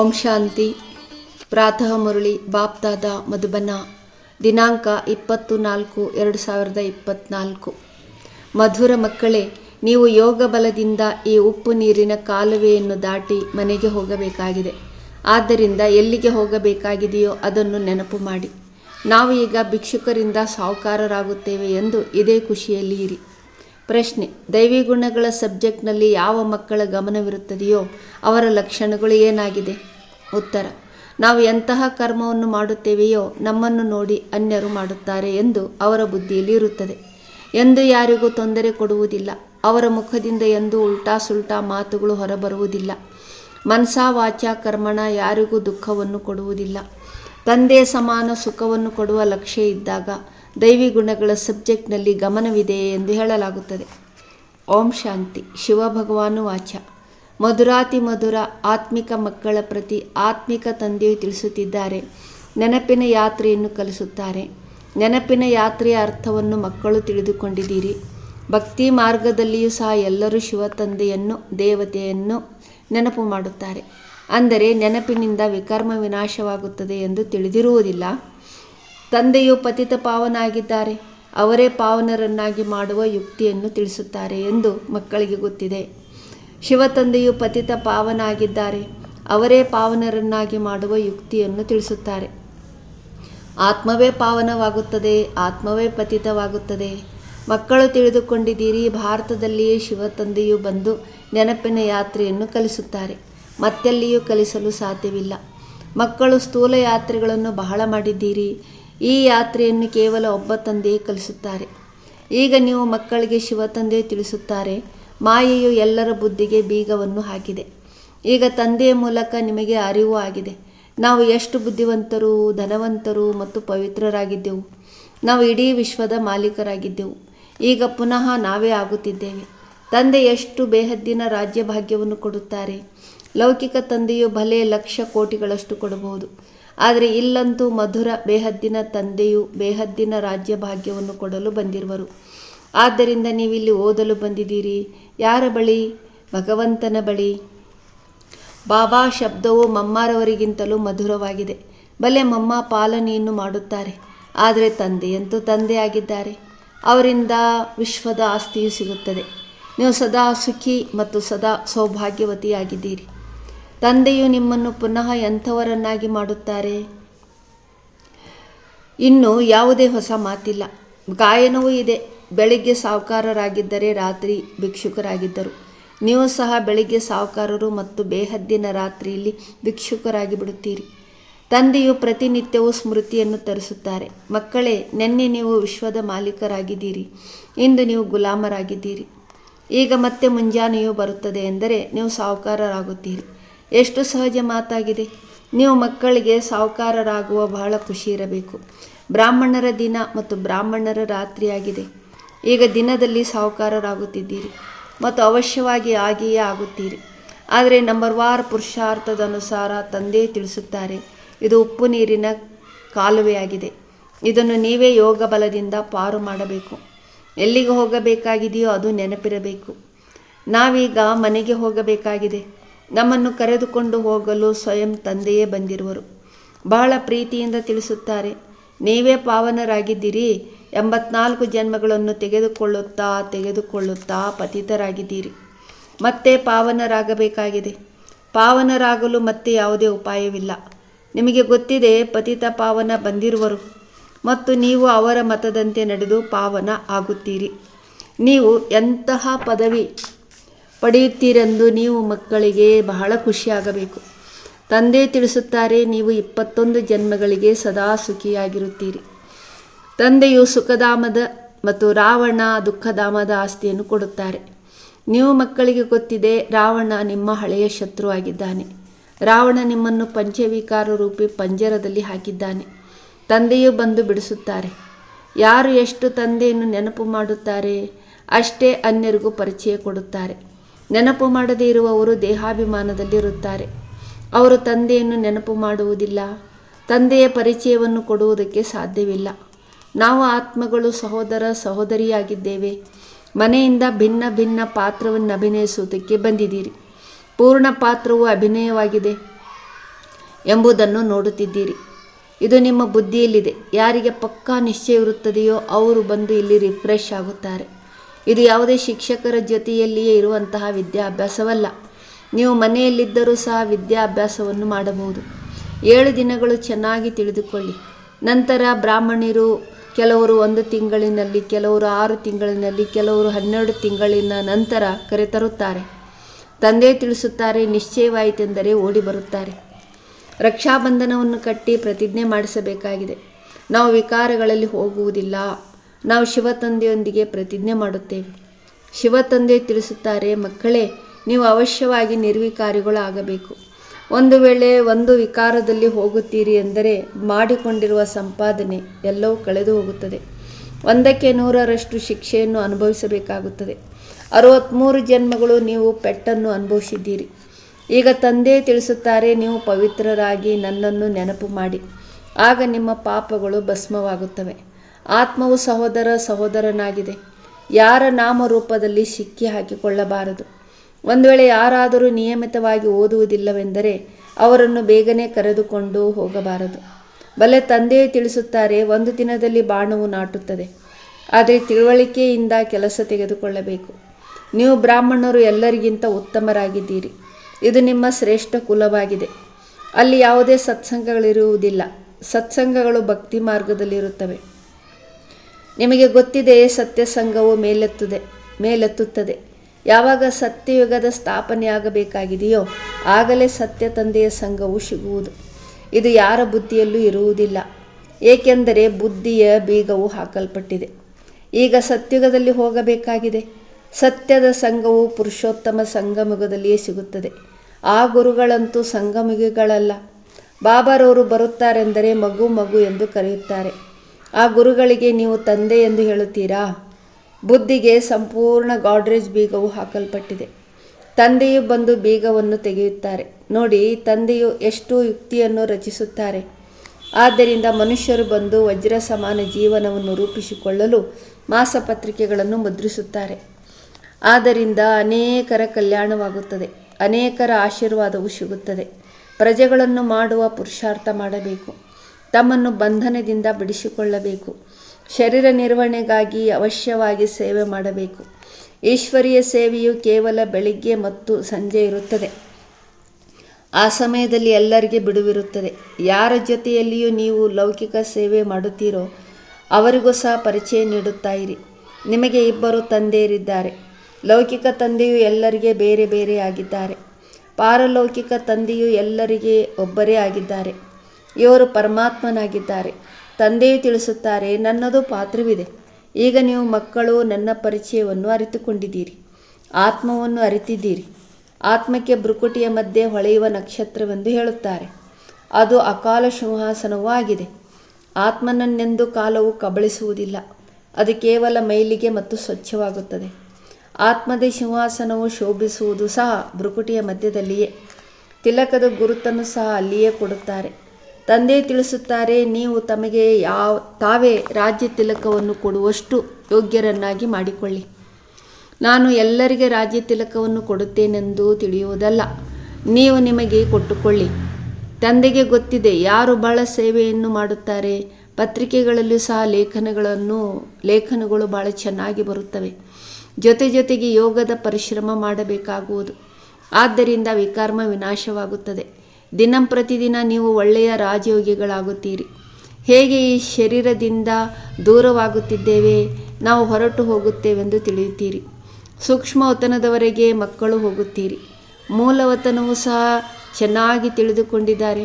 ಓಂ ಶಾಂತಿ. ಪ್ರಾತಃ ಮುರಳಿ ಬಾಪ್ದಾದ ಮಧುಬನ. ದಿನಾಂಕ ಇಪ್ಪತ್ತು ನಾಲ್ಕು ಎರಡು ಸಾವಿರದ ಇಪ್ಪತ್ನಾಲ್ಕು. ಮಧುರ ಮಕ್ಕಳೇ, ನೀವು ಯೋಗ ಬಲದಿಂದ ಈ ಉಪ್ಪು ನೀರಿನ ಕಾಲುವೆಯನ್ನು ದಾಟಿ ಮನೆಗೆ ಹೋಗಬೇಕಾಗಿದೆ. ಆದ್ದರಿಂದ ಎಲ್ಲಿಗೆ ಹೋಗಬೇಕಾಗಿದೆಯೋ ಅದನ್ನು ನೆನಪು ಮಾಡಿ. ನಾವು ಈಗ ಭಿಕ್ಷುಕರಿಂದ ಸಾಹುಕಾರರಾಗುತ್ತೇವೆ ಎಂದು ಇದೇ ಖುಷಿಯಲ್ಲಿ ಇರಿ. ಪ್ರಶ್ನೆ ದೈವಿ ಗುಣಗಳ ಸಬ್ಜೆಕ್ಟ್ನಲ್ಲಿ ಯಾವ ಮಕ್ಕಳ ಗಮನವಿರುತ್ತದೆಯೋ ಅವರ ಲಕ್ಷಣಗಳು ಏನಾಗಿದೆ? ಉತ್ತರ. ನಾವು ಎಂತಹ ಕರ್ಮವನ್ನು ಮಾಡುತ್ತೇವೆಯೋ ನಮ್ಮನ್ನು ನೋಡಿ ಅನ್ಯರು ಮಾಡುತ್ತಾರೆ ಎಂದು ಅವರ ಬುದ್ಧಿಯಲ್ಲಿ ಇರುತ್ತದೆ. ಎಂದು ಯಾರಿಗೂ ತೊಂದರೆ ಕೊಡುವುದಿಲ್ಲ. ಅವರ ಮುಖದಿಂದ ಎಂದು ಉಲ್ಟಾ ಸುಲ್ಟಾ ಮಾತುಗಳು ಹೊರಬರುವುದಿಲ್ಲ. ಮನಸಾ ವಾಚ ಕರ್ಮಣ ಯಾರಿಗೂ ದುಃಖವನ್ನು ಕೊಡುವುದಿಲ್ಲ. ತಂದೆ ಸಮಾನ ಸುಖವನ್ನು ಕೊಡುವ ಲಕ್ಷ್ಯ ಇದ್ದಾಗ ದೈವಿ ಗುಣಗಳ ಸಬ್ಜೆಕ್ಟ್ನಲ್ಲಿ ಗಮನವಿದೆ ಎಂದು ಹೇಳಲಾಗುತ್ತದೆ. ಓಂ ಶಾಂತಿ. ಶಿವ ಭಗವಾನು ವಾಚ ಮಧುರಾತಿ ಮಧುರ ಆತ್ಮಿಕ ಮಕ್ಕಳ ಪ್ರತಿ ಆತ್ಮಿಕ ತಂದೆಯು ತಿಳಿಸುತ್ತಿದ್ದಾರೆ. ನೆನಪಿನ ಯಾತ್ರೆಯನ್ನು ಕಲಿಸುತ್ತಾರೆ. ನೆನಪಿನ ಯಾತ್ರೆಯ ಅರ್ಥವನ್ನು ಮಕ್ಕಳು ತಿಳಿದುಕೊಂಡಿದ್ದೀರಿ. ಭಕ್ತಿ ಮಾರ್ಗದಲ್ಲಿಯೂ ಸಹ ಎಲ್ಲರೂ ಶಿವ ತಂದೆಯನ್ನು, ದೇವತೆಯನ್ನು ನೆನಪು ಮಾಡುತ್ತಾರೆ. ಅಂದರೆ ನೆನಪಿನಿಂದ ವಿಕರ್ಮ ವಿನಾಶವಾಗುತ್ತದೆ ಎಂದು ತಿಳಿದಿರುವುದಿಲ್ಲ. ತಂದೆಯು ಪತಿತ ಪಾವನಾಗಿದ್ದಾರೆ. ಅವರೇ ಪಾವನರನ್ನಾಗಿ ಮಾಡುವ ಯುಕ್ತಿಯನ್ನು ತಿಳಿಸುತ್ತಾರೆ ಎಂದು ಮಕ್ಕಳಿಗೆ ಗೊತ್ತಿದೆ. ಶಿವ ತಂದೆಯು ಪತಿತ ಪಾವನಾಗಿದ್ದಾರೆ. ಅವರೇ ಪಾವನರನ್ನಾಗಿ ಮಾಡುವ ಯುಕ್ತಿಯನ್ನು ತಿಳಿಸುತ್ತಾರೆ. ಆತ್ಮವೇ ಪಾವನವಾಗುತ್ತದೆ, ಆತ್ಮವೇ ಪತಿತವಾಗುತ್ತದೆ. ಮಕ್ಕಳು ತಿಳಿದುಕೊಂಡಿದ್ದೀರಿ, ಭಾರತದಲ್ಲಿಯೇ ಶಿವ ತಂದೆಯು ಬಂದು ನೆನಪಿನ ಯಾತ್ರೆಯನ್ನು ಕಲಿಸುತ್ತಾರೆ. ಮತ್ತೆಲ್ಲಿಯೂ ಕಲಿಸಲು ಸಾಧ್ಯವಿಲ್ಲ. ಮಕ್ಕಳು ಸ್ಥೂಲ ಯಾತ್ರೆಗಳನ್ನು ಬಹಳ ಮಾಡಿದ್ದೀರಿ. ಈ ಯಾತ್ರೆಯನ್ನು ಕೇವಲ ಒಬ್ಬ ತಂದೆಯೇ ಕಲಿಸುತ್ತಾರೆ. ಈಗ ನೀವು ಮಕ್ಕಳಿಗೆ ಶಿವ ತಂದೆಯು ತಿಳಿಸುತ್ತಾರೆ. ಮಾಯೆಯು ಎಲ್ಲರ ಬುದ್ಧಿಗೆ ಬೀಗವನ್ನು ಹಾಕಿದೆ. ಈಗ ತಂದೆಯ ಮೂಲಕ ನಿಮಗೆ ಅರಿವು ಆಗಿದೆ. ನಾವು ಎಷ್ಟು ಬುದ್ಧಿವಂತರು, ಧನವಂತರು ಮತ್ತು ಪವಿತ್ರರಾಗಿದ್ದೆವು. ನಾವು ಇಡೀ ವಿಶ್ವದ ಮಾಲೀಕರಾಗಿದ್ದೆವು. ಈಗ ಪುನಃ ನಾವೇ ಆಗುತ್ತಿದ್ದೇವೆ. ತಂದೆ ಎಷ್ಟು ಬೇಹದ್ದಿನ ರಾಜ್ಯ ಭಾಗ್ಯವನ್ನು ಕೊಡುತ್ತಾರೆ. ಲೌಕಿಕ ತಂದೆಯು ಭಲೆ ಲಕ್ಷ ಕೋಟಿಗಳಷ್ಟು ಕೊಡಬಹುದು. ಆದರೆ ಇಲ್ಲಂತೂ ಮಧುರ, ಬೇಹದ್ದಿನ ತಂದೆಯು ಬೇಹದ್ದಿನ ರಾಜ್ಯ ಭಾಗ್ಯವನ್ನು ಕೊಡಲು ಬಂದಿರುವರು. ಆದ್ದರಿಂದ ನೀವಿಲ್ಲಿ ಓದಲು ಬಂದಿದ್ದೀರಿ. ಯಾರ ಬಳಿ? ಭಗವಂತನ ಬಳಿ. ಬಾಬಾ ಶಬ್ದವು ಮಮ್ಮಾರವರಿಗಿಂತಲೂ ಮಧುರವಾಗಿದೆ. ಬಲೆ ಮಮ್ಮ ಪಾಲನೆಯನ್ನು ಮಾಡುತ್ತಾರೆ. ಆದರೆ ತಂದೆಯಂತೂ ತಂದೆಯಾಗಿದ್ದಾರೆ. ಅವರಿಂದ ವಿಶ್ವದ ಆಸ್ತಿಯು ಸಿಗುತ್ತದೆ. ನೀವು ಸದಾ ಸುಖಿ ಮತ್ತು ಸದಾ ಸೌಭಾಗ್ಯವತಿಯಾಗಿದ್ದೀರಿ. ತಂದೆಯು ನಿಮ್ಮನ್ನು ಪುನಃ ಎಂಥವರನ್ನಾಗಿ ಮಾಡುತ್ತಾರೆ? ಇನ್ನು ಯಾವುದೇ ಹೊಸ ಮಾತಿಲ್ಲ. ಗಾಯನವೂ ಇದೆ. ಬೆಳಿಗ್ಗೆ ಸಾಹುಕಾರರಾಗಿದ್ದರೆ ರಾತ್ರಿ ಭಿಕ್ಷುಕರಾಗಿದ್ದರು. ನೀವು ಸಹ ಬೆಳಿಗ್ಗೆ ಸಾಹುಕಾರರು ಮತ್ತು ಬೇಹದ್ದಿನ ರಾತ್ರಿಯಲ್ಲಿ ಭಿಕ್ಷುಕರಾಗಿ ಬಿಡುತ್ತೀರಿ ತಂದೆಯು ಪ್ರತಿನಿತ್ಯವೂ ಸ್ಮೃತಿಯನ್ನು ತರಿಸುತ್ತಾರೆ. ಮಕ್ಕಳೇ, ನಿನ್ನೆ ನೀವು ವಿಶ್ವದ ಮಾಲೀಕರಾಗಿದ್ದೀರಿ. ಇಂದು ನೀವು ಗುಲಾಮರಾಗಿದ್ದೀರಿ. ಈಗ ಮತ್ತೆ ಮುಂಜಾನೆಯೂ ಬರುತ್ತದೆ ಎಂದರೆ ನೀವು ಸಾಹುಕಾರರಾಗುತ್ತೀರಿ. ಎಷ್ಟು ಸಹಜ ಮಾತಾಗಿದೆ. ನೀವು ಮಕ್ಕಳಿಗೆ ಸಾಹುಕಾರರಾಗುವ ಬಹಳ ಖುಷಿ ಇರಬೇಕು. ಬ್ರಾಹ್ಮಣರ ದಿನ ಮತ್ತು ಬ್ರಾಹ್ಮಣರ ರಾತ್ರಿಯಾಗಿದೆ. ಈಗ ದಿನದಲ್ಲಿ ಸಾಹುಕಾರರಾಗುತ್ತಿದ್ದೀರಿ ಮತ್ತು ಅವಶ್ಯವಾಗಿ ಆಗಿಯೇ ಆಗುತ್ತೀರಿ. ಆದರೆ ನಂಬರ್ ವಾರ್ ಪುರುಷಾರ್ಥದ ಅನುಸಾರ ತಂದೆ ತಿಳಿಸುತ್ತಾರೆ, ಇದು ಉಪ್ಪು ನೀರಿನ ಕಾಲುವೆಯಾಗಿದೆ. ಇದನ್ನು ನೀವೇ ಯೋಗ ಬಲದಿಂದ ಪಾರು ಮಾಡಬೇಕು. ಎಲ್ಲಿಗೆ ಹೋಗಬೇಕಾಗಿದೆಯೋ ಅದು ನೆನಪಿರಬೇಕು. ನಾವೀಗ ಮನೆಗೆ ಹೋಗಬೇಕಾಗಿದೆ. ನಮ್ಮನ್ನು ಕರೆದುಕೊಂಡು ಹೋಗಲು ಸ್ವಯಂ ತಂದೆಯೇ ಬಂದಿರುವರು. ಬಹಳ ಪ್ರೀತಿಯಿಂದ ತಿಳಿಸುತ್ತಾರೆ, ನೀವೇ ಪಾವನರಾಗಿದ್ದೀರಿ ಎಂಬತ್ನಾಲ್ಕು ಜನ್ಮಗಳನ್ನು ತೆಗೆದುಕೊಳ್ಳುತ್ತಾ ತೆಗೆದುಕೊಳ್ಳುತ್ತಾ ಪತಿತರಾಗಿದ್ದೀರಿ. ಮತ್ತೆ ಪಾವನರಾಗಬೇಕಾಗಿದೆ. ಪಾವನರಾಗಲು ಮತ್ತೆ ಯಾವುದೇ ಉಪಾಯವಿಲ್ಲ. ನಿಮಗೆ ಗೊತ್ತಿದೆ, ಪತಿತ ಪಾವನ ಬಂದಿರುವರು. ಮತ್ತು ನೀವು ಅವರ ಮತದಂತೆ ನಡೆದು ಪಾವನ ಆಗುತ್ತೀರಿ. ನೀವು ಎಂತಹ ಪದವಿ ಪಡೆಯುತ್ತೀರೆಂದು ನೀವು ಮಕ್ಕಳಿಗೆ ಬಹಳ ಖುಷಿಯಾಗಬೇಕು. ತಂದೆ ತಿಳಿಸುತ್ತಾರೆ, ನೀವು ಇಪ್ಪತ್ತೊಂದು ಜನ್ಮಗಳಿಗೆ ಸದಾ ಸುಖಿಯಾಗಿರುತ್ತೀರಿ. ತಂದೆಯು ಸುಖಧಾಮದ ಮತ್ತು ರಾವಣ ದುಃಖಧಾಮದ ಆಸ್ತಿಯನ್ನು ಕೊಡುತ್ತಾರೆ. ನೀವು ಮಕ್ಕಳಿಗೆ ಗೊತ್ತಿದೆ, ರಾವಣ ನಿಮ್ಮ ಹಳೆಯ ಶತ್ರುವಾಗಿದ್ದಾನೆ ರಾವಣ ನಿಮ್ಮನ್ನು ಪಂಚವಿಕಾರ ರೂಪಿ ಪಂಜರದಲ್ಲಿ ಹಾಕಿದ್ದಾನೆ. ತಂದೆಯು ಬಂದು ಬಿಡಿಸುತ್ತಾರೆ. ಯಾರು ಎಷ್ಟು ತಂದೆಯನ್ನು ನೆನಪು ಮಾಡುತ್ತಾರೆ, ಅಷ್ಟೇ ಅನ್ಯರಿಗೂ ಪರಿಚಯ ಕೊಡುತ್ತಾರೆ. ನೆನಪು ಮಾಡದೇ ಇರುವವರು ದೇಹಾಭಿಮಾನದಲ್ಲಿರುತ್ತಾರೆ ಅವರು ತಂದೆಯನ್ನು ನೆನಪು ಮಾಡುವುದಿಲ್ಲ, ತಂದೆಯ ಪರಿಚಯವನ್ನು ಕೊಡುವುದಕ್ಕೆ ಸಾಧ್ಯವಿಲ್ಲ. ನಾವು ಆತ್ಮಗಳು ಸಹೋದರ ಸಹೋದರಿಯಾಗಿದ್ದೇವೆ. ಮನೆಯಿಂದ ಭಿನ್ನ ಭಿನ್ನ ಪಾತ್ರವನ್ನು ಅಭಿನಯಿಸುವುದಕ್ಕೆ ಬಂದಿದ್ದೀರಿ. ಪೂರ್ಣ ಪಾತ್ರವು ಅಭಿನಯವಾಗಿದೆ ಎಂಬುದನ್ನು ನೋಡುತ್ತಿದ್ದೀರಿ. ಇದು ನಿಮ್ಮ ಬುದ್ಧಿಯಲ್ಲಿದೆ. ಯಾರಿಗೆ ಪಕ್ಕಾ ನಿಶ್ಚಯ ಇರುತ್ತದೆಯೋ ಅವರು ಬಂದು ಇಲ್ಲಿ ರಿಫ್ರೆಶ್ ಆಗುತ್ತಾರೆ. ಇದು ಯಾವುದೇ ಶಿಕ್ಷಕರ ಜೊತೆಯಲ್ಲಿಯೇ ಇರುವಂತಹ ವಿದ್ಯಾಭ್ಯಾಸವಲ್ಲ. ನೀವು ಮನೆಯಲ್ಲಿದ್ದರೂ ಸಹ ವಿದ್ಯಾಭ್ಯಾಸವನ್ನು ಮಾಡಬಹುದು. ಏಳು ದಿನಗಳು ಚೆನ್ನಾಗಿ ತಿಳಿದುಕೊಳ್ಳಿ. ನಂತರ ಬ್ರಾಹ್ಮಣರು ಕೆಲವರು ಒಂದು ತಿಂಗಳಿನಲ್ಲಿ, ಕೆಲವರು ಆರು ತಿಂಗಳಿನಲ್ಲಿ, ಕೆಲವರು ಹನ್ನೆರಡು ತಿಂಗಳಿನ ನಂತರ ಕರೆತರುತ್ತಾರೆ. ತಂದೆ ತಿಳಿಸುತ್ತಾರೆ, ನಿಶ್ಚಯವಾಯಿತೆಂದರೆ ಓಡಿ ಬರುತ್ತಾರೆ ರಕ್ಷಾಬಂಧನವನ್ನು ಕಟ್ಟಿ ಪ್ರತಿಜ್ಞೆ ಮಾಡಿಸಬೇಕಾಗಿದೆ. ನಾವು ವಿಕಾರಗಳಲ್ಲಿ ಹೋಗುವುದಿಲ್ಲ. ನಾವು ಶಿವ ತಂದೆಯೊಂದಿಗೆ ಪ್ರತಿಜ್ಞೆ ಮಾಡುತ್ತೇವೆ. ಶಿವ ತಂದೆ ತಿಳಿಸುತ್ತಾರೆ, ಮಕ್ಕಳೇ, ನೀವು ಅವಶ್ಯವಾಗಿ ನಿರ್ವಿಕಾರಿಗಳು ಆಗಬೇಕು ಒಂದು ವೇಳೆ ಒಂದು ವಿಕಾರದಲ್ಲಿ ಹೋಗುತ್ತೀರಿ ಎಂದರೆ ಮಾಡಿಕೊಂಡಿರುವ ಸಂಪಾದನೆ ಎಲ್ಲವೂ ಕಳೆದು ಹೋಗುತ್ತದೆ. ಒಂದಕ್ಕೆ ನೂರರಷ್ಟು ಶಿಕ್ಷೆಯನ್ನು ಅನುಭವಿಸಬೇಕಾಗುತ್ತದೆ. ಅರವತ್ತ್ಮೂರು ಜನ್ಮಗಳು ನೀವು ಪೆಟ್ಟನ್ನು ಅನುಭವಿಸಿದ್ದೀರಿ. ಈಗ ತಂದೆ ತಿಳಿಸುತ್ತಾರೆ, ನೀವು ಪವಿತ್ರರಾಗಿ ನನ್ನನ್ನು ನೆನಪು ಮಾಡಿ. ಆಗ ನಿಮ್ಮ ಪಾಪಗಳು ಭಸ್ಮವಾಗುತ್ತವೆ. ಆತ್ಮವು ಸಹೋದರ ಸಹೋದರನಾಗಿದೆ. ಯಾರ ನಾಮರೂಪದಲ್ಲಿ ಸಿಕ್ಕಿ ಹಾಕಿಕೊಳ್ಳಬಾರದು. ಒಂದು ವೇಳೆ ಯಾರಾದರೂ ನಿಯಮಿತವಾಗಿ ಓದುವುದಿಲ್ಲವೆಂದರೆ ಅವರನ್ನು ಬೇಗನೆ ಕರೆದುಕೊಂಡು ಹೋಗಬಾರದು. ಬಲೆ ತಂದೆಯೇ ತಿಳಿಸುತ್ತಾರೆ, ಒಂದು ದಿನದಲ್ಲಿ ಬಾಣವು ನಾಟುತ್ತದೆ. ಆದರೆ ತಿಳುವಳಿಕೆಯಿಂದ ಕೆಲಸ ತೆಗೆದುಕೊಳ್ಳಬೇಕು. ನೀವು ಬ್ರಾಹ್ಮಣರು ಎಲ್ಲರಿಗಿಂತ ಉತ್ತಮರಾಗಿದ್ದೀರಿ. ಇದು ನಿಮ್ಮ ಶ್ರೇಷ್ಠ ಕುಲವಾಗಿದೆ. ಅಲ್ಲಿ ಯಾವುದೇ ಸತ್ಸಂಗಗಳಿರುವುದಿಲ್ಲ. ಸತ್ಸಂಗಗಳು ಭಕ್ತಿ ಮಾರ್ಗದಲ್ಲಿರುತ್ತವೆ. ನಿಮಗೆ ಗೊತ್ತಿದೆ ಸತ್ಯಸಂಗವು ಮೇಲೆತ್ತದೆ, ಮೇಲೆತ್ತುತ್ತದೆ. ಯಾವಾಗ ಸತ್ಯಯುಗದ ಸ್ಥಾಪನೆಯಾಗಬೇಕಾಗಿದೆಯೋ ಆಗಲೇ ಸತ್ಯ ತಂದೆಯ ಸಂಘವು ಸಿಗುವುದು. ಇದು ಯಾರ ಬುದ್ಧಿಯಲ್ಲೂ ಇರುವುದಿಲ್ಲ. ಏಕೆಂದರೆ ಬುದ್ಧಿಯ ಬೀಗವು ಹಾಕಲ್ಪಟ್ಟಿದೆ. ಈಗ ಸತ್ಯುಗದಲ್ಲಿ ಹೋಗಬೇಕಾಗಿದೆ. ಸತ್ಯದ ಸಂಘವು ಪುರುಷೋತ್ತಮ ಸಂಗಮಯುಗದಲ್ಲಿಯೇ ಸಿಗುತ್ತದೆ. ಆ ಗುರುಗಳಂತೂ ಸಂಗಮಯುಗಿಗಳಲ್ಲ ಬಾಬಾರವರು ಬರುತ್ತಾರೆಂದರೆ ಮಗು ಮಗು ಎಂದು ಕರೆಯುತ್ತಾರೆ. ಆ ಗುರುಗಳಿಗೆ ನೀವು ತಂದೆ ಎಂದು ಹೇಳುತ್ತೀರಾ? ಬುದ್ಧಿಗೆ ಸಂಪೂರ್ಣ ಗಾಡ್ರೇಜ್ ಬೀಗವು ಹಾಕಲ್ಪಟ್ಟಿದೆ. ತಂದೆಯು ಬಂದು ಬೀಗವನ್ನು ತೆಗೆಯುತ್ತಾರೆ. ನೋಡಿ, ತಂದೆಯು ಎಷ್ಟು ಯುಕ್ತಿಯನ್ನು ರಚಿಸುತ್ತಾರೆ. ಆದ್ದರಿಂದ ಮನುಷ್ಯರು ಬಂದು ವಜ್ರ ಸಮಾನ ಜೀವನವನ್ನು ರೂಪಿಸಿಕೊಳ್ಳಲು ಮಾಸಪತ್ರಿಕೆಗಳನ್ನು ಮುದ್ರಿಸುತ್ತಾರೆ. ಆದ್ದರಿಂದ ಅನೇಕರ ಕಲ್ಯಾಣವಾಗುತ್ತದೆ. ಅನೇಕರ ಆಶೀರ್ವಾದವು ಸಿಗುತ್ತದೆ. ಪ್ರಜೆಗಳನ್ನು ಮಾಡುವ ಪುರುಷಾರ್ಥ ಮಾಡಬೇಕು. ತಮ್ಮನ್ನು ಬಂಧನದಿಂದ ಬಿಡಿಸಿಕೊಳ್ಳಬೇಕು. ಶರೀರ ನಿರ್ವಹಣೆಗಾಗಿ ಅವಶ್ಯವಾಗಿ ಸೇವೆ ಮಾಡಬೇಕು. ಈಶ್ವರೀಯ ಸೇವೆಯು ಕೇವಲ ಬೆಳಿಗ್ಗೆ ಮತ್ತು ಸಂಜೆ ಇರುತ್ತದೆ. ಆ ಸಮಯದಲ್ಲಿ ಎಲ್ಲರಿಗೆ ಬಿಡುವಿರುತ್ತದೆ. ಯಾರ ಜೊತೆಯಲ್ಲಿಯೂ ನೀವು ಲೌಕಿಕ ಸೇವೆ ಮಾಡುತ್ತೀರೋ ಅವರಿಗೂ ಸಹ ಪರಿಚಯ ನೀಡುತ್ತಾ ಇರಿ. ನಿಮಗೆ ಇಬ್ಬರು ತಂದೆಯರಿದ್ದಾರೆ. ಲೌಕಿಕ ತಂದೆಯು ಎಲ್ಲರಿಗೆ ಬೇರೆ ಬೇರೆ ಆಗಿದ್ದಾರೆ. ಪಾರಲೌಕಿಕ ತಂದೆಯು ಎಲ್ಲರಿಗೆ ಒಬ್ಬರೇ ಆಗಿದ್ದಾರೆ. ಇವರು ಪರಮಾತ್ಮನಾಗಿದ್ದಾರೆ. ತಂದೆಯು ತಿಳಿಸುತ್ತಾರೆ, ನನ್ನದು ಪಾತ್ರವಿದೆ. ಈಗ ನೀವು ಮಕ್ಕಳು ನನ್ನ ಪರಿಚಯವನ್ನು ಅರಿತುಕೊಂಡಿದ್ದೀರಿ, ಆತ್ಮವನ್ನು ಅರಿತಿದ್ದೀರಿ. ಆತ್ಮಕ್ಕೆ ಬ್ರುಕುಟಿಯ ಮಧ್ಯೆ ಹೊಳೆಯುವ ನಕ್ಷತ್ರವೆಂದು ಹೇಳುತ್ತಾರೆ. ಅದು ಅಕಾಲ ಸಿಂಹಾಸನವೂ ಆಗಿದೆ. ಆತ್ಮನನ್ನೆಂದು ಕಾಲವು ಕಬಳಿಸುವುದಿಲ್ಲ. ಅದು ಕೇವಲ ಮೈಲಿಗೆ ಮತ್ತು ಸ್ವಚ್ಛವಾಗುತ್ತದೆ. ಆತ್ಮದ ಸಿಂಹಾಸನವು ಶೋಭಿಸುವುದು ಸಹ ಭ್ರುಕುಟಿಯ ಮಧ್ಯದಲ್ಲಿಯೇ. ತಿಲಕದ ಗುರುತನ್ನು ಸಹ ಅಲ್ಲಿಯೇ ಕೊಡುತ್ತಾರೆ. ತಂದೆ ತಿಳಿಸುತ್ತಾರೆ, ನೀವು ತಮಗೆ ಯಾವ, ತಾವೇ ರಾಜ್ಯ ತಿಲಕವನ್ನು ಕೊಡುವಷ್ಟು ಯೋಗ್ಯರನ್ನಾಗಿ ಮಾಡಿಕೊಳ್ಳಿ. ನಾನು ಎಲ್ಲರಿಗೆ ರಾಜ್ಯ ತಿಲಕವನ್ನು ಕೊಡುತ್ತೇನೆಂದು ತಿಳಿಯುವುದಲ್ಲ. ನೀವು ನಿಮಗೆ ಕೊಟ್ಟುಕೊಳ್ಳಿ. ತಂದೆಗೆ ಗೊತ್ತಿದೆ, ಯಾರು ಬಹಳ ಸೇವೆಯನ್ನು ಮಾಡುತ್ತಾರೆ. ಪತ್ರಿಕೆಗಳಲ್ಲೂ ಸಹ ಲೇಖನಗಳನ್ನು, ಲೇಖನಗಳು ಬಹಳ ಚೆನ್ನಾಗಿ ಬರುತ್ತವೆ. ಜೊತೆ ಜೊತೆಗೆ ಯೋಗದ ಪರಿಶ್ರಮ ಮಾಡಬೇಕಾಗುವುದು. ಆದ್ದರಿಂದ ವಿಕಾರ್ಮ ವಿನಾಶವಾಗುತ್ತದೆ. ದಿನಂ ಪ್ರತಿದಿನ ನೀವು ಒಳ್ಳೆಯ ರಾಜಯೋಗಿಗಳಾಗುತ್ತೀರಿ. ಹೇಗೆ ಈ ಶರೀರದಿಂದ ದೂರವಾಗುತ್ತಿದ್ದೇವೆ, ನಾವು ಹೊರಟು ಹೋಗುತ್ತೇವೆಂದು ತಿಳಿಯುತ್ತೀರಿ. ಸೂಕ್ಷ್ಮ ವತನದವರೆಗೆ ಮಕ್ಕಳು ಹೋಗುತ್ತೀರಿ. ಮೂಲವತನವೂ ಸಹ ಚೆನ್ನಾಗಿ ತಿಳಿದುಕೊಂಡಿದ್ದಾರೆ.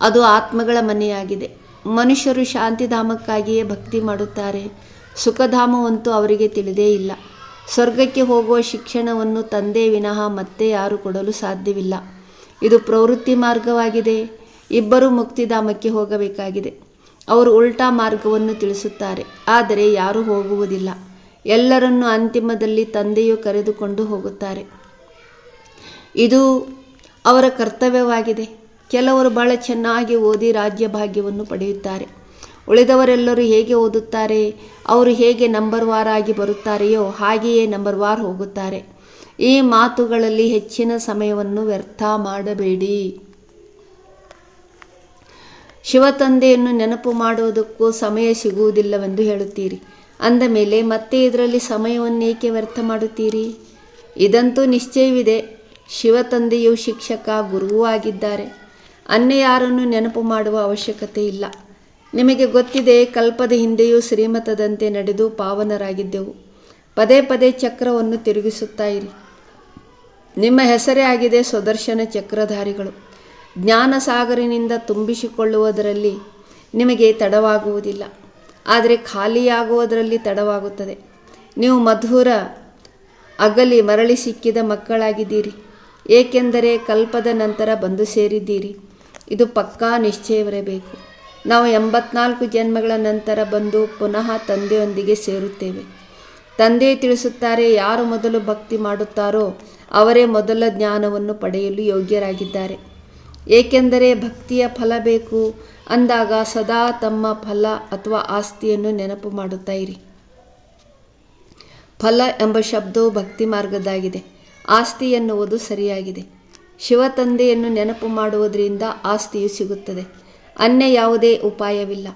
ಅದು ಆತ್ಮಗಳ ಮನೆಯಾಗಿದೆ. ಮನುಷ್ಯರು ಶಾಂತಿಧಾಮಕ್ಕಾಗಿಯೇ ಭಕ್ತಿ ಮಾಡುತ್ತಾರೆ. ಸುಖಧಾಮವಂತೂ ಅವರಿಗೆ ತಿಳಿದೇ ಇಲ್ಲ. ಸ್ವರ್ಗಕ್ಕೆ ಹೋಗುವ ಶಿಕ್ಷಣವನ್ನು ತಂದೆ ವಿನಃ ಮತ್ತೆ ಯಾರು ಕೊಡಲು ಸಾಧ್ಯವಿಲ್ಲ. ಇದು ಪ್ರವೃತ್ತಿ ಮಾರ್ಗವಾಗಿದೆ. ಇಬ್ಬರು ಮುಕ್ತಿಧಾಮಕ್ಕೆ ಹೋಗಬೇಕಾಗಿದೆ. ಅವರು ಉಲ್ಟಾ ಮಾರ್ಗವನ್ನು ತಿಳಿಸುತ್ತಾರೆ. ಆದರೆ ಯಾರೂ ಹೋಗುವುದಿಲ್ಲ. ಎಲ್ಲರನ್ನು ಅಂತಿಮದಲ್ಲಿ ತಂದೆಯು ಕರೆದುಕೊಂಡು ಹೋಗುತ್ತಾರೆ. ಇದು ಅವರ ಕರ್ತವ್ಯವಾಗಿದೆ. ಕೆಲವರು ಬಹಳ ಚೆನ್ನಾಗಿ ಓದಿ ರಾಜ್ಯ ಭಾಗ್ಯವನ್ನು ಪಡೆಯುತ್ತಾರೆ. ಉಳಿದವರೆಲ್ಲರೂ ಹೇಗೆ ಓದುತ್ತಾರೆ? ಅವರು ಹೇಗೆ ನಂಬರ್ ವಾರ್ ಆಗಿ ಬರುತ್ತಾರೆಯೋ ಹಾಗೆಯೇ ನಂಬರ್ ವಾರ್ ಹೋಗುತ್ತಾರೆ. ಈ ಮಾತುಗಳಲ್ಲಿ ಹೆಚ್ಚಿನ ಸಮಯವನ್ನು ವ್ಯರ್ಥ ಮಾಡಬೇಡಿ. ಶಿವತಂದೆಯನ್ನು ನೆನಪು ಮಾಡುವುದಕ್ಕೂ ಸಮಯ ಸಿಗುವುದಿಲ್ಲವೆಂದು ಹೇಳುತ್ತೀರಿ. ಅಂದ ಮೇಲೆ, ಮತ್ತೆ ಇದರಲ್ಲಿ ಸಮಯವನ್ನೇಕೆ ವ್ಯರ್ಥ ಮಾಡುತ್ತೀರಿ? ಇದಂತೂ ನಿಶ್ಚಯವಿದೆ, ಶಿವತಂದೆಯು ಶಿಕ್ಷಕ, ಗುರುವೂ ಆಗಿದ್ದಾರೆ. ಅನ್ಯ ಯಾರನ್ನು ನೆನಪು ಮಾಡುವ ಅವಶ್ಯಕತೆ ಇಲ್ಲ. ನಿಮಗೆ ಗೊತ್ತಿದೆ, ಕಲ್ಪದ ಹಿಂದೆಯೂ ಶ್ರೀಮತದಂತೆ ನಡೆದು ಪಾವನರಾಗಿದ್ದೆವು. ಪದೇ ಪದೇ ಚಕ್ರವನ್ನು ತಿರುಗಿಸುತ್ತಾ ಇರಿ. ನಿಮ್ಮ ಹೆಸರೇ ಆಗಿದೆ ಸುದರ್ಶನ ಚಕ್ರಧಾರಿಗಳು. ಜ್ಞಾನ ಸಾಗರಿನಿಂದ ತುಂಬಿಸಿಕೊಳ್ಳುವುದರಲ್ಲಿ ನಿಮಗೆ ತಡವಾಗುವುದಿಲ್ಲ. ಆದರೆ ಖಾಲಿಯಾಗುವುದರಲ್ಲಿ ತಡವಾಗುತ್ತದೆ. ನೀವು ಮಧುರ ಅಗಲಿ ಮರಳಿ ಸಿಕ್ಕಿದ ಮಕ್ಕಳಾಗಿದ್ದೀರಿ. ಏಕೆಂದರೆ ಕಲ್ಪದ ನಂತರ ಬಂದು ಸೇರಿದ್ದೀರಿ. ಇದು ಪಕ್ಕಾ ನಿಶ್ಚಯವಿರಬೇಕು. ನಾವು ಎಂಬತ್ನಾಲ್ಕು ಜನ್ಮಗಳ ನಂತರ ಬಂದು ಪುನಃ ತಂದೆಯೊಂದಿಗೆ ಸೇರುತ್ತೇವೆ. ತಂದೆ ತಿಳಿಸುತ್ತಾರೆ, ಯಾರು ಮೊದಲು ಭಕ್ತಿ ಮಾಡುತ್ತಾರೋ ಅವರೇ ಮೊದಲ ಜ್ಞಾನವನ್ನು ಪಡೆಯಲು ಯೋಗ್ಯರಾಗಿದ್ದಾರೆ. ಏಕೆಂದರೆ ಭಕ್ತಿಯ ಫಲ ಬೇಕು, ಅಂದಾಗ ಸದಾ ತಮ್ಮ ಫಲ ಅಥವಾ ಆಸ್ತಿಯನ್ನು ನೆನಪು ಮಾಡುತ್ತಾ ಇರಿ. ಫಲ ಎಂಬ ಶಬ್ದವು ಭಕ್ತಿ ಮಾರ್ಗದಾಗಿದೆ ಆಸ್ತಿ ಎನ್ನುವುದು ಸರಿಯಾಗಿದೆ. ಶಿವ ತಂದೆಯನ್ನು ನೆನಪು ಮಾಡುವುದರಿಂದ ಆಸ್ತಿಯು ಸಿಗುತ್ತದೆ, ಅನ್ಯ ಯಾವುದೇ ಉಪಾಯವಿಲ್ಲ.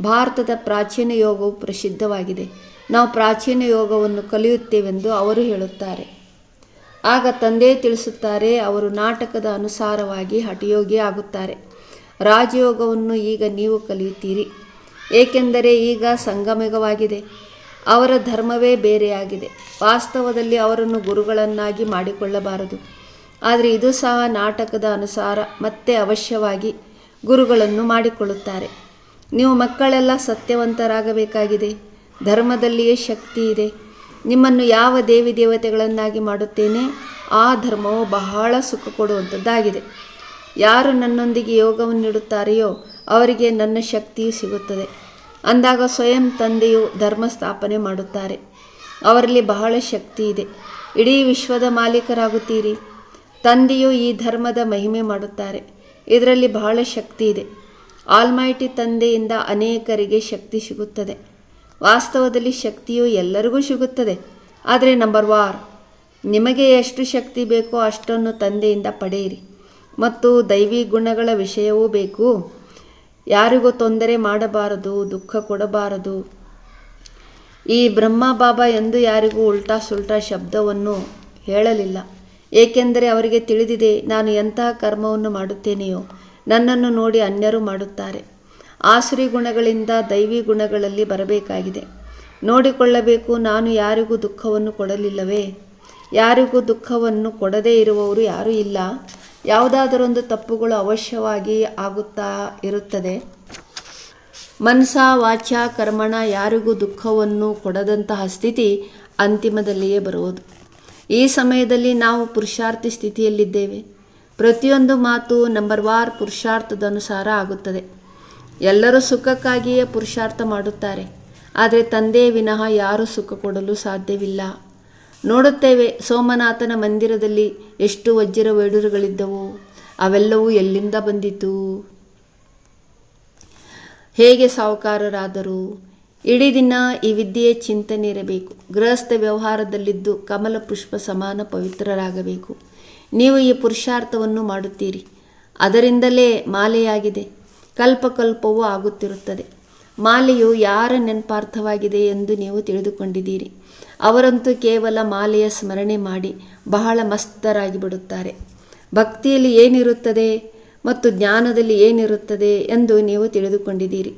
ಭಾರತದ ಪ್ರಾಚೀನ ಯೋಗವು ಪ್ರಸಿದ್ಧವಾಗಿದೆ. ನಾವು ಪ್ರಾಚೀನ ಯೋಗವನ್ನು ಕಲಿಯುತ್ತೇವೆಂದು ಅವರು ಹೇಳುತ್ತಾರೆ. ಆಗ ತಂದೆ ತಿಳಿಸುತ್ತಾರೆ, ಅವರು ನಾಟಕದ ಅನುಸಾರವಾಗಿ ಹಠಯೋಗಿ ಆಗುತ್ತಾರೆ. ರಾಜಯೋಗವನ್ನು ಈಗ ನೀವು ಕಲಿಯುತ್ತೀರಿ. ಏಕೆಂದರೆ ಈಗ ಸಂಗಮಯುಗವಾಗಿದೆ. ಅವರ ಧರ್ಮವೇ ಬೇರೆಯಾಗಿದೆ. ವಾಸ್ತವದಲ್ಲಿ ಅವರನ್ನು ಗುರುಗಳನ್ನಾಗಿ ಮಾಡಿಕೊಳ್ಳಬಾರದು. ಆದರೆ ಇದು ಸಹ ನಾಟಕದ ಅನುಸಾರ, ಮತ್ತೆ ಅವಶ್ಯವಾಗಿ ಗುರುಗಳನ್ನು ಮಾಡಿಕೊಳ್ಳುತ್ತಾರೆ. ನೀವು ಮಕ್ಕಳೆಲ್ಲ ಸತ್ಯವಂತರಾಗಬೇಕಾಗಿದೆ. ಧರ್ಮದಲ್ಲಿಯೇ ಶಕ್ತಿ ಇದೆ. ನಿಮ್ಮನ್ನು ಯಾವ ದೇವಿ ದೇವತೆಗಳನ್ನಾಗಿ ಮಾಡುತ್ತೇನೆ, ಆ ಧರ್ಮವು ಬಹಳ ಸುಖ ಕೊಡುವಂಥದ್ದಾಗಿದೆ ಯಾರು ನನ್ನೊಂದಿಗೆ ಯೋಗವನ್ನು ನೀಡುತ್ತಾರೆಯೋ ಅವರಿಗೆ ನನ್ನ ಶಕ್ತಿಯು ಸಿಗುತ್ತದೆ. ಅಂದಾಗ ಸ್ವಯಂ ತಂದೆಯು ಧರ್ಮ ಸ್ಥಾಪನೆ ಮಾಡುತ್ತಾರೆ. ಅವರಲ್ಲಿ ಬಹಳ ಶಕ್ತಿ ಇದೆ. ಇಡೀ ವಿಶ್ವದ ಮಾಲೀಕರಾಗುತ್ತೀರಿ. ತಂದೆಯು ಈ ಧರ್ಮದ ಮಹಿಮೆ ಮಾಡುತ್ತಾರೆ. ಇದರಲ್ಲಿ ಬಹಳ ಶಕ್ತಿ ಇದೆ. ಆಲ್ಮೈಟಿ ತಂದೆಯಿಂದ ಅನೇಕರಿಗೆ ಶಕ್ತಿ ಸಿಗುತ್ತದೆ. ವಾಸ್ತವದಲ್ಲಿ ಶಕ್ತಿಯು ಎಲ್ಲರಿಗೂ ಸಿಗುತ್ತದೆ. ಆದರೆ ನಂಬರ್ ವಾರ್ ನಿಮಗೆ ಎಷ್ಟು ಶಕ್ತಿ ಬೇಕೋ ಅಷ್ಟನ್ನು ತಂದೆಯಿಂದ ಪಡೆಯಿರಿ. ಮತ್ತು ದೈವಿ ಗುಣಗಳ ವಿಷಯವೂ ಬೇಕು. ಯಾರಿಗೂ ತೊಂದರೆ ಮಾಡಬಾರದು, ದುಃಖ ಕೊಡಬಾರದು. ಈ ಬ್ರಹ್ಮ ಬಾಬಾ ಎಂದು ಯಾರಿಗೂ ಉಲ್ಟಾ ಸುಲ್ಟಾ ಶಬ್ದವನ್ನು ಹೇಳಲಿಲ್ಲ. ಏಕೆಂದರೆ ಅವರಿಗೆ ತಿಳಿದಿದೆ, ನಾನು ಎಂತಹ ಕರ್ಮವನ್ನು ಮಾಡುತ್ತೇನೆಯೋ, ನನ್ನನ್ನು ನೋಡಿ ಅನ್ಯರು ಮಾಡುತ್ತಾರೆ. ಆಸುರಿ ಗುಣಗಳಿಂದ ದೈವಿ ಗುಣಗಳಲ್ಲಿ ಬರಬೇಕಾಗಿದೆ. ನೋಡಿಕೊಳ್ಳಬೇಕು, ನಾನು ಯಾರಿಗೂ ದುಃಖವನ್ನು ಕೊಡಲಿಲ್ಲವೇ? ಯಾರಿಗೂ ದುಃಖವನ್ನು ಕೊಡದೇ ಇರುವವರು ಯಾರೂ ಇಲ್ಲ. ಯಾವುದಾದರೊಂದು ತಪ್ಪುಗಳು ಅವಶ್ಯವಾಗಿ ಆಗುತ್ತಾ ಇರುತ್ತದೆ. ಮನಸ ವಾಚ ಕರ್ಮಣ ಯಾರಿಗೂ ದುಃಖವನ್ನು ಕೊಡದಂತಹ ಸ್ಥಿತಿ ಅಂತಿಮದಲ್ಲಿಯೇ ಬರುವುದು. ಈ ಸಮಯದಲ್ಲಿ ನಾವು ಪುರುಷಾರ್ಥಿ ಸ್ಥಿತಿಯಲ್ಲಿದ್ದೇವೆ. ಪ್ರತಿಯೊಂದು ಮಾತು ನಂಬರ್ ವಾರ್ ಪುರುಷಾರ್ಥದ ಅನುಸಾರ ಆಗುತ್ತದೆ. ಎಲ್ಲರೂ ಸುಖಕ್ಕಾಗಿಯೇ ಪುರುಷಾರ್ಥ ಮಾಡುತ್ತಾರೆ. ಆದರೆ ತಂದೆ ವಿನಃ ಯಾರೂ ಸುಖ ಕೊಡಲು ಸಾಧ್ಯವಿಲ್ಲ. ನೋಡುತ್ತೇವೆ, ಸೋಮನಾಥನ ಮಂದಿರದಲ್ಲಿ ಎಷ್ಟು ವಜ್ರ ವೈಡೂರುಗಳಿದ್ದವು. ಅವೆಲ್ಲವೂ ಎಲ್ಲಿಂದ ಬಂದಿತು? ಹೇಗೆ ಸಾಹುಕಾರರಾದರು? ಇಡೀ ದಿನ ಈ ವಿದ್ಯೆಯ ಚಿಂತನೆ ಇರಬೇಕು ಗೃಹಸ್ಥ ವ್ಯವಹಾರದಲ್ಲಿದ್ದು ಕಮಲ ಪುಷ್ಪ ಸಮಾನ ಪವಿತ್ರರಾಗಬೇಕು. ನೀವು ಈ ಪುರುಷಾರ್ಥವನ್ನು ಮಾಡುತ್ತೀರಿ. ಅದರಿಂದಲೇ ಮಾಲೆಯಾಗಿದೆ. ಕಲ್ಪಕಲ್ಪವೂ ಆಗುತ್ತಿರುತ್ತದೆ. ಮಾಲೆಯು ಯಾರ ನೆನಪಾರ್ಥವಾಗಿದೆ ಎಂದು ನೀವು ತಿಳಿದುಕೊಂಡಿದ್ದೀರಿ. ಅವರಂತೂ ಕೇವಲ ಮಾಲೆಯ ಸ್ಮರಣೆ ಮಾಡಿ ಬಹಳ ಮಸ್ತರಾಗಿ ಬಿಡುತ್ತಾರೆ. ಭಕ್ತಿಯಲ್ಲಿ ಏನಿರುತ್ತದೆ ಮತ್ತು ಜ್ಞಾನದಲ್ಲಿ ಏನಿರುತ್ತದೆ ಎಂದು ನೀವು ತಿಳಿದುಕೊಂಡಿದ್ದೀರಿ.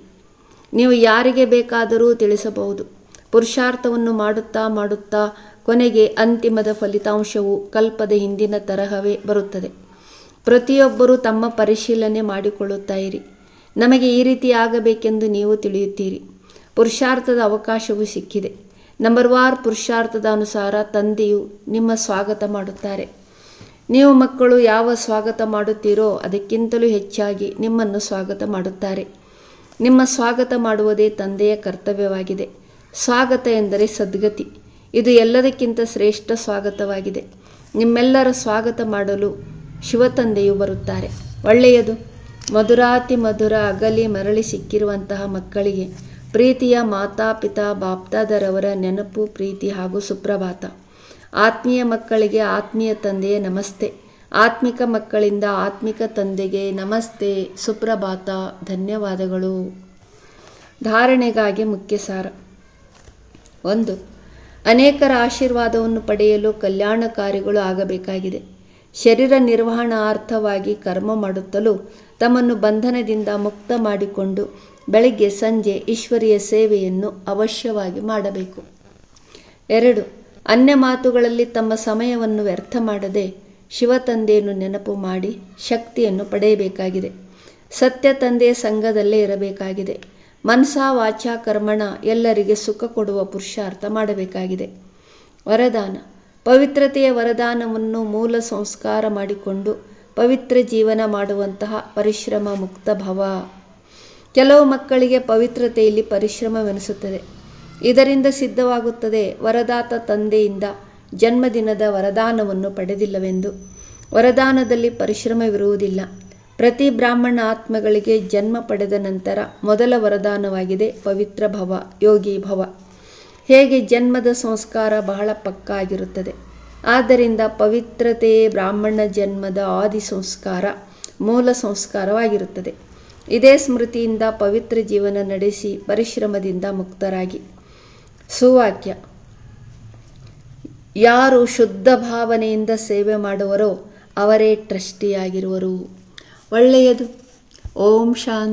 ನೀವು ಯಾರಿಗೆ ಬೇಕಾದರೂ ತಿಳಿಸಬಹುದು. ಪುರುಷಾರ್ಥವನ್ನು ಮಾಡುತ್ತಾ ಮಾಡುತ್ತಾ ಕೊನೆಗೆ ಅಂತಿಮದ ಫಲಿತಾಂಶವು ಕಲ್ಪದ ಹಿಂದಿನ ತರಹವೇ ಬರುತ್ತದೆ. ಪ್ರತಿಯೊಬ್ಬರೂ ತಮ್ಮ ಪರಿಶೀಲನೆ ಮಾಡಿಕೊಳ್ಳುತ್ತಾ ಇರಿ. ನಮಗೆ ಈ ರೀತಿ ಆಗಬೇಕೆಂದು ನೀವು ತಿಳಿಯುತ್ತೀರಿ. ಪುರುಷಾರ್ಥದ ಅವಕಾಶವೂ ಸಿಕ್ಕಿದೆ. ನಂಬರ್ ವಾರ್ ಪುರುಷಾರ್ಥದ ಅನುಸಾರ ತಂದೆಯು ನಿಮ್ಮ ಸ್ವಾಗತ ಮಾಡುತ್ತಾರೆ. ನೀವು ಮಕ್ಕಳು ಯಾವ ಸ್ವಾಗತ ಮಾಡುತ್ತೀರೋ ಅದಕ್ಕಿಂತಲೂ ಹೆಚ್ಚಾಗಿ ನಿಮ್ಮನ್ನು ಸ್ವಾಗತ ಮಾಡುತ್ತಾರೆ. ನಿಮ್ಮ ಸ್ವಾಗತ ಮಾಡುವುದೇ ತಂದೆಯ ಕರ್ತವ್ಯವಾಗಿದೆ. ಸ್ವಾಗತ ಎಂದರೆ ಸದ್ಗತಿ. ಇದು ಎಲ್ಲದಕ್ಕಿಂತ ಶ್ರೇಷ್ಠ ಸ್ವಾಗತವಾಗಿದೆ. ನಿಮ್ಮೆಲ್ಲರ ಸ್ವಾಗತ ಮಾಡಲು ಶಿವತಂದೆಯು ಬರುತ್ತಾರೆ. ಒಳ್ಳೆಯದು. ಮಧುರಾತಿ ಮಧುರ ಅಗಲಿ ಮರಳಿ ಸಿಕ್ಕಿರುವಂತಹ ಮಕ್ಕಳಿಗೆ ಪ್ರೀತಿಯ ಮಾತಾ ಪಿತಾ ಬಾಪ್ತಾದರವರ ನೆನಪು, ಪ್ರೀತಿ ಹಾಗೂ ಸುಪ್ರಭಾತ. ಆತ್ಮೀಯ ಮಕ್ಕಳಿಗೆ ಆತ್ಮೀಯ ತಂದೆಯ ನಮಸ್ತೆ. ಆತ್ಮಿಕ ಮಕ್ಕಳಿಂದ ಆತ್ಮಿಕ ತಂದೆಗೆ ನಮಸ್ತೆ, ಸುಪ್ರಭಾತ, ಧನ್ಯವಾದಗಳು. ಧಾರಣೆಗಾಗಿ ಮುಖ್ಯ ಸಾರ. ಒಂದು, ಅನೇಕರ ಆಶೀರ್ವಾದವನ್ನು ಪಡೆಯಲು ಕಲ್ಯಾಣಕಾರಿಗಳು ಆಗಬೇಕಾಗಿದೆ. ಶರೀರ ನಿರ್ವಹಣಾರ್ಥವಾಗಿ ಕರ್ಮ ಮಾಡುತ್ತಲೂ ತಮ್ಮನ್ನು ಬಂಧನದಿಂದ ಮುಕ್ತ ಮಾಡಿಕೊಂಡು ಬೆಳಗ್ಗೆ ಸಂಜೆ ಈಶ್ವರಿಯ ಸೇವೆಯನ್ನು ಅವಶ್ಯವಾಗಿ ಮಾಡಬೇಕು. ಎರಡು, ಅನ್ಯ ಮಾತುಗಳಲ್ಲಿ ತಮ್ಮ ಸಮಯವನ್ನು ವ್ಯರ್ಥ ಮಾಡದೆ ಶಿವ ತಂದೆಯನ್ನು ನೆನಪು ಮಾಡಿ ಶಕ್ತಿಯನ್ನು ಪಡೆಯಬೇಕಾಗಿದೆ. ಸತ್ಯ ತಂದೆಯ ಸಂಘದಲ್ಲೇ ಇರಬೇಕಾಗಿದೆ. ಮನಸ ವಾಚ ಕರ್ಮಣ ಎಲ್ಲರಿಗೆ ಸುಖ ಕೊಡುವ ಪುರುಷಾರ್ಥ ಮಾಡಬೇಕಾಗಿದೆ. ವರದಾನ, ಪವಿತ್ರತೆಯ ವರದಾನವನ್ನು ಮೂಲ ಸಂಸ್ಕಾರ ಮಾಡಿಕೊಂಡು ಪವಿತ್ರ ಜೀವನ ಮಾಡುವಂತಹ ಪರಿಶ್ರಮ ಮುಕ್ತ ಭವ. ಕೆಲವು ಮಕ್ಕಳಿಗೆ ಪವಿತ್ರತೆಯಲ್ಲಿ ಪರಿಶ್ರಮವೆನಿಸುತ್ತದೆ. ಇದರಿಂದ ಸಿದ್ಧವಾಗುತ್ತದೆ ವರದಾತ ತಂದೆಯಿಂದ ಜನ್ಮದಿನದ ವರದಾನವನ್ನು ಪಡೆದಿಲ್ಲವೆಂದು. ವರದಾನದಲ್ಲಿ ಪರಿಶ್ರಮವಿರುವುದಿಲ್ಲ. ಪ್ರತಿ ಬ್ರಾಹ್ಮಣ ಆತ್ಮಗಳಿಗೆ ಜನ್ಮ ಪಡೆದ ನಂತರ ಮೊದಲ ವರದಾನವಾಗಿದೆ ಪವಿತ್ರ ಭವ, ಯೋಗಿ ಭವ. ಹೇಗೆ ಜನ್ಮದ ಸಂಸ್ಕಾರ ಬಹಳ ಪಕ್ಕ ಆಗಿರುತ್ತದೆ ಆದ್ದರಿಂದ ಪವಿತ್ರತೆಯೇ ಬ್ರಾಹ್ಮಣ ಜನ್ಮದ ಆದಿ ಸಂಸ್ಕಾರ, ಮೂಲ ಸಂಸ್ಕಾರವಾಗಿರುತ್ತದೆ. ಇದೇ ಸ್ಮೃತಿಯಿಂದ ಪವಿತ್ರ ಜೀವನ ನಡೆಸಿ ಪರಿಶ್ರಮದಿಂದ ಮುಕ್ತರಾಗಿ. ಸುವಾಕ್ಯ. ಯಾರು ಶುದ್ಧ ಭಾವನೆಯಿಂದ ಸೇವೆ ಮಾಡುವರೋ ಅವರೇ ಟ್ರಸ್ಟಿಯಾಗಿರುವರು. ಒಳ್ಳೆಯದು. ಓಂ ಶಾಂತಿ.